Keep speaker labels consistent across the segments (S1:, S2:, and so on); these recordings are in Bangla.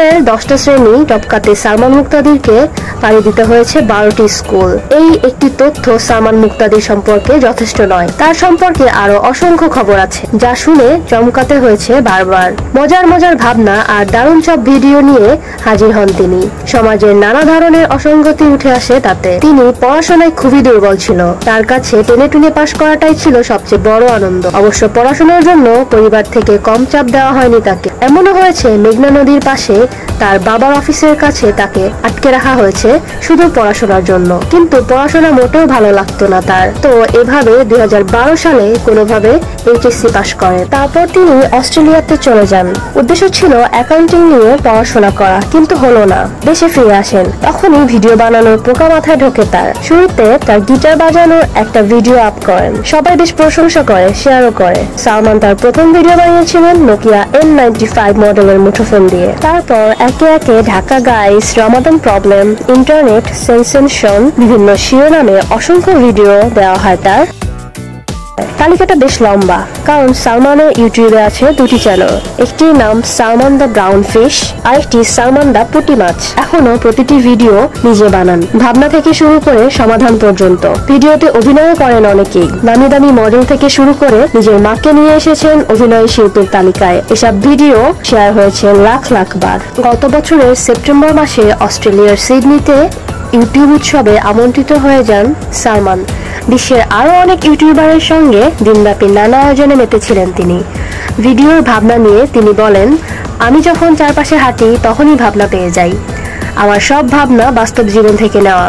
S1: জীবনের দশটা শ্রেণি টপকাতে সালমান মুক্তাদিরকে পাড়ি দিতে হয়েছে বারোটি স্কুল। এই একটি তথ্য সালমান মুক্তাদির সম্পর্কে যথেষ্ট নয়। তার সম্পর্কে আরও অসংখ্য খবর আছে, যা শুনে চমকাতে হয়েছে বারবার। মজার মজার ভাবনা আর দারুণ সব ভিডিও নিয়ে হাজির হন তিনি। সমাজের নানা ধরনের অসঙ্গতি উঠে আসে তাতে। তিনি পড়াশোনায় খুবই দুর্বল ছিল। তার কাছে টেনে টুনে পাশ করাটাই ছিল সবচেয়ে বড় আনন্দ। অবশ্য পড়াশোনার জন্য পরিবার থেকে কম চাপ দেওয়া হয়নি তাকে। এমনও হয়েছে, মেঘনা নদীর পাশে তার বাবার অফিসের কাছে তাকে আটকে রাখা হয়েছে শুধু পড়াশোনার জন্য। কিন্তু পড়াশোনা মোটেও ভালো লাগতো না তার। তো এভাবে দু হাজার বারো সালে কোনোভাবে এইচএসসি পাশ করেন। তারপর তিনি অস্ট্রেলিয়াতে চলে যান। উদ্দেশ্য ছিল অ্যাকাউন্টিং নিয়ে পড়াশোনা করা, কিন্তু হলো না। দেশে ফিরে আসেন। তখনই ভিডিও বানানোর পোকা মাথায় ঢোকে তার। শুরুতে তার গিটার বাজানোর একটা ভিডিও আপ করেন। সবাই বেশ প্রশংসা করে, শেয়ারও করে। সালমান তার প্রথম ভিডিও বানিয়েছিলেন নোকিয়া এন নাইনটি ফাইভ মডেলের মুঠোফোন দিয়ে। তারপর একে একে Dhaka guys Ramadan problem internet sensation বিভিন্ন শিরোনামে অসংখ্য ভিডিও দেওয়া হয় তার। তালিকাটা বেশ লম্বা, কারণ সালমানের ইউটিউবে আছে দুটি চ্যানেল একটির নাম সালমান দ্য ব্রাউন ফিশ আরেকটি সালমান দ্য পুটি মাছ। এখনও প্রতিটি ভিডিও নিজে বানান। ভাবনা থেকে শুরু করে সমাধান পর্যন্ত। ভিডিওতে অভিনয় করেন অনেকেই। দামি দামি মডেল থেকে শুরু করে নিজের মাকে নিয়ে এসেছেন অভিনয় শিল্পের তালিকায়। এসব ভিডিও শেয়ার হয়েছে লাখ লাখ বার। গত বছরের সেপ্টেম্বর মাসে অস্ট্রেলিয়ার সিডনিতে ইউটিউব উৎসবে আমন্ত্রিত হয়ে যান সালমান। বিশ্বের আরও অনেক ইউটিউবারের সঙ্গে দিনব্যাপী নানা আয়োজনে মেতেছিলেন তিনি। ভিডিওর ভাবনা নিয়ে তিনি বলেন, আমি যখন চারপাশে হাঁটি, তখনই ভাবনা পেয়ে যাই। আমার সব ভাবনা বাস্তব জীবন থেকে নেওয়া।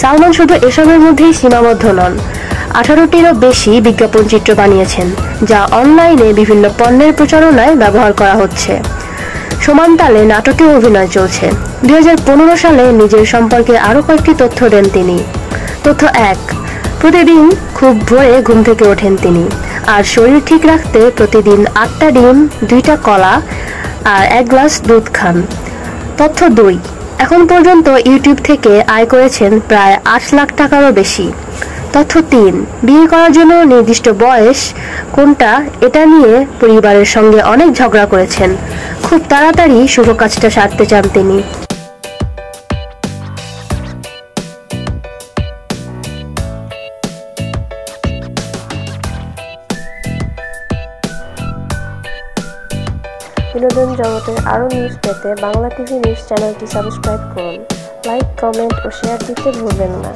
S1: সালমান শুধু এসবের মধ্যেই সীমাবদ্ধ নন। আঠারোটিরও বেশি বিজ্ঞাপন চিত্র বানিয়েছেন, যা অনলাইনে বিভিন্ন পণ্যের প্রচারণায় ব্যবহার করা হচ্ছে। সমান তালে নাটকেও অভিনয় চলছে। দুই সালে নিজের সম্পর্কে আরও কয়েকটি তথ্য দেন তিনি। তথ্য এক, প্রতিদিন খুব ভোরে ঘুম থেকে ওঠেন তিনি। আর শরীর ঠিক রাখতে প্রতিদিন আটটা ডিম, দুইটা কলা, আর এক গ্লাস দুধ খান। তথ্য দুই, এখন পর্যন্ত ইউটিউব থেকে আয় করেছেন প্রায় আট লাখ টাকারও বেশি। তথ্য তিন, বিয়ে করার জন্য নির্দিষ্ট বয়স কোনটা, এটা নিয়ে পরিবারের সঙ্গে অনেক ঝগড়া করেছেন। খুব তাড়াতাড়ি শুভ কাজটা সারতে চান তিনি। বিনোদন জগতের আরও নিউজ পেতে বাংলা টিভি নিউজ চ্যানেলটি সাবস্ক্রাইব করুন, লাইক, কমেন্ট ও শেয়ার দিতে ভুলবেন না।